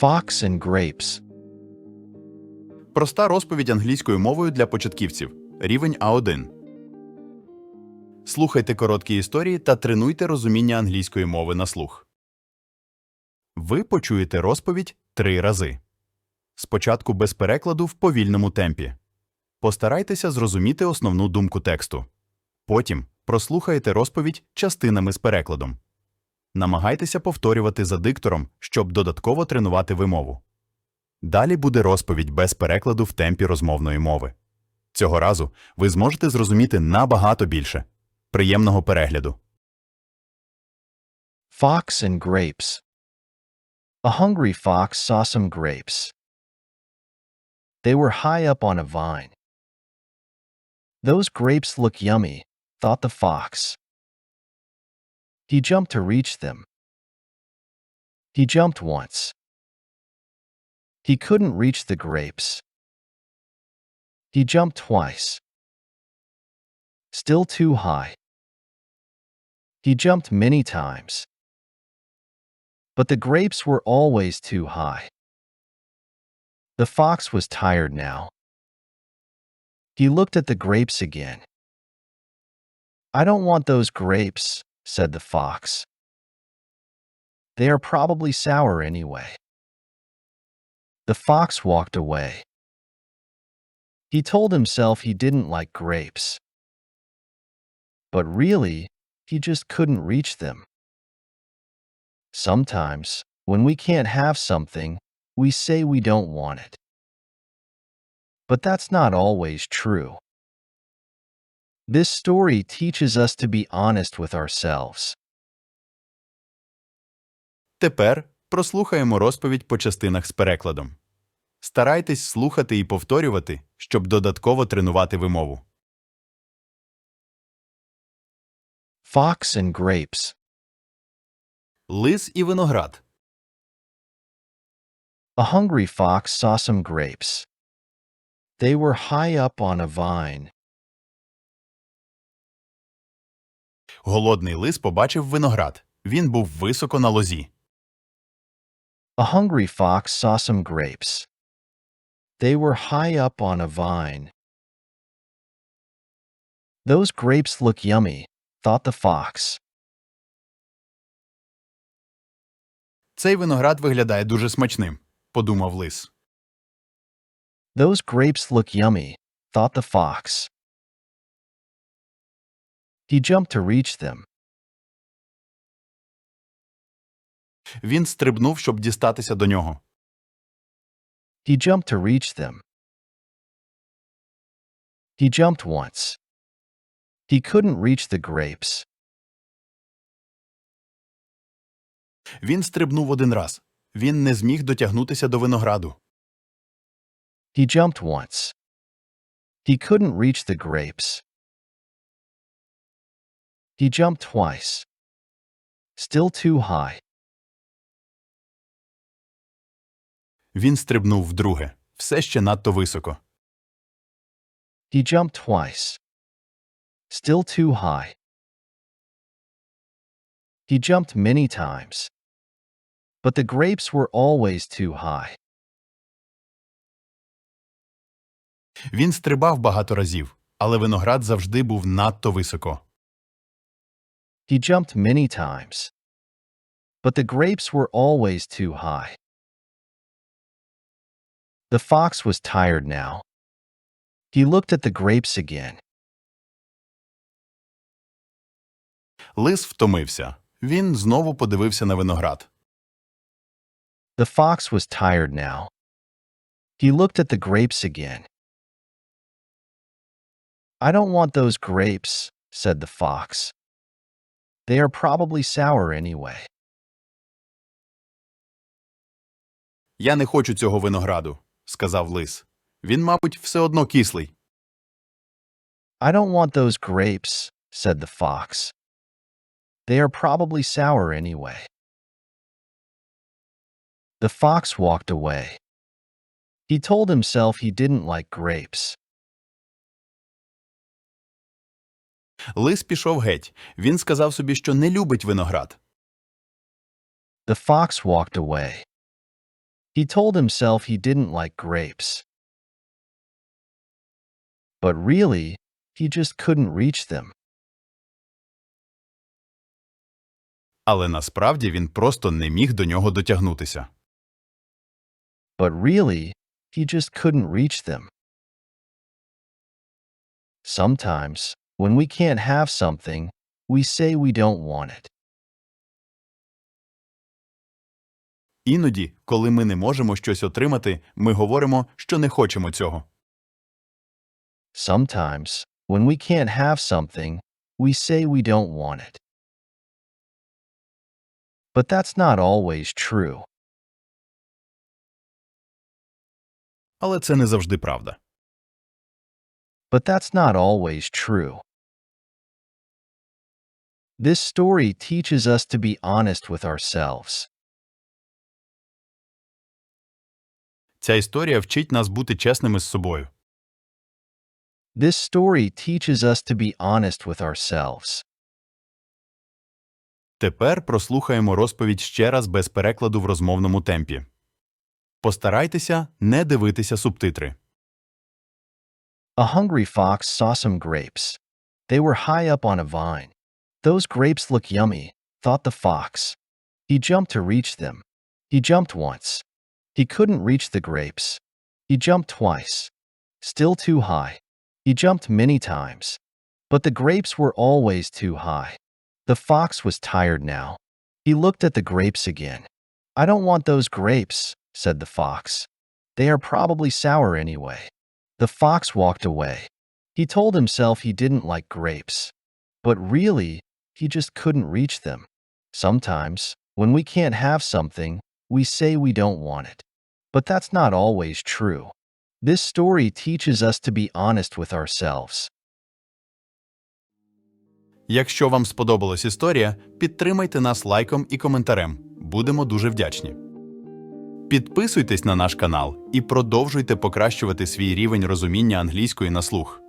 Fox and Grapes. Проста розповідь англійською мовою для початківців. Рівень А1. Слухайте короткі історії та тренуйте розуміння англійської мови на слух. Ви почуєте розповідь три рази. Спочатку без перекладу в повільному темпі. Постарайтеся зрозуміти основну думку тексту. Потім прослухайте розповідь частинами з перекладом. Намагайтеся повторювати за диктором, щоб додатково тренувати вимову. Далі буде розповідь без перекладу в темпі розмовної мови. Цього разу ви зможете зрозуміти набагато більше. Приємного перегляду. Fox and Grapes. A hungry fox saw some grapes. They were high up on a vine. Those grapes look yummy, thought the fox. He jumped to reach them. He jumped once. He couldn't reach the grapes. He jumped twice. Still too high. He jumped many times. But the grapes were always too high. The fox was tired now. He looked at the grapes again. I don't want those grapes, said the fox. They are probably sour anyway. The fox walked away. He told himself he didn't like grapes. But really, he just couldn't reach them. Sometimes, when we can't have something, we say we don't want it. But that's not always true. This story teaches us to be honest with ourselves. Тепер прослухаємо розповідь по частинах з перекладом. Старайтесь слухати і повторювати, щоб додатково тренувати вимову. Fox and Grapes. Лис і виноград. A hungry fox saw some grapes. They were high up on a vine. Голодний лис побачив виноград. Він був високо на лозі. A hungry fox saw some grapes. They were high up on a vine. Those grapes look yummy, thought the fox. Цей виноград виглядає дуже смачним, подумав лис. Those grapes look yummy, thought the fox. He jumped to reach them. Він стрибнув, щоб дістатися до нього. He jumped to reach them. He jumped once. He couldn't reach the grapes. Він стрибнув один раз. Він не зміг дотягнутися до винограду. He jumped once. He couldn't reach the grapes. He jumped twice. Still too high. Він стрибнув вдруге, все ще надто високо. He jumped twice. Still too high. He jumped many times. But the grapes were always too high. Він стрибав багато разів, але виноград завжди був надто високо. He jumped many times. But the grapes were always too high. The fox was tired now. He looked at the grapes again. Лис втомився. Він знову подивився на виноград. The fox was tired now. He looked at the grapes again. I don't want those grapes, said the fox. They are probably sour anyway. Я не хочу цього винограду, сказав лис. Він, мабуть, все одно кислий. I don't want those grapes, said the fox. They are probably sour anyway. The fox walked away. He told himself he didn't like grapes. Лис пішов геть. Він сказав собі, що не любить виноград. The fox walked away. He told himself he didn't like grapes. But really, he just couldn't reach them. Але насправді він просто не міг до нього дотягнутися. But really, he just couldn't reach them. Sometimes, when we can't have something, we say we don't want it. Іноді, коли ми не можемо щось отримати, ми говоримо, що не хочемо цього. Sometimes, when we can't have something, we say we don't want it. But that's not always true. Але це не завжди правда. But that's not always true. This story teaches us to be honest with ourselves. Ця історія вчить нас бути чесними з собою. This story teaches us to be honest with ourselves. Тепер прослухаємо розповідь ще раз без перекладу в розмовному темпі. Постарайтеся не дивитися субтитри. A hungry fox saw some grapes. They were high up on a vine. Those grapes look yummy, thought the fox. He jumped to reach them. He jumped once. He couldn't reach the grapes. He jumped twice. Still too high. He jumped many times. But the grapes were always too high. The fox was tired now. He looked at the grapes again. I don't want those grapes, said the fox. They are probably sour anyway. The fox walked away. He told himself he didn't like grapes. But really, he just couldn't reach them. Sometimes, when we can't have something, we say we don't want it. But that's not always true. This story teaches us to be honest with ourselves. Якщо вам сподобалась історія, підтримайте нас лайком і коментарем. Будемо дуже вдячні. Підписуйтесь на наш канал і продовжуйте покращувати свій рівень розуміння англійської на слух.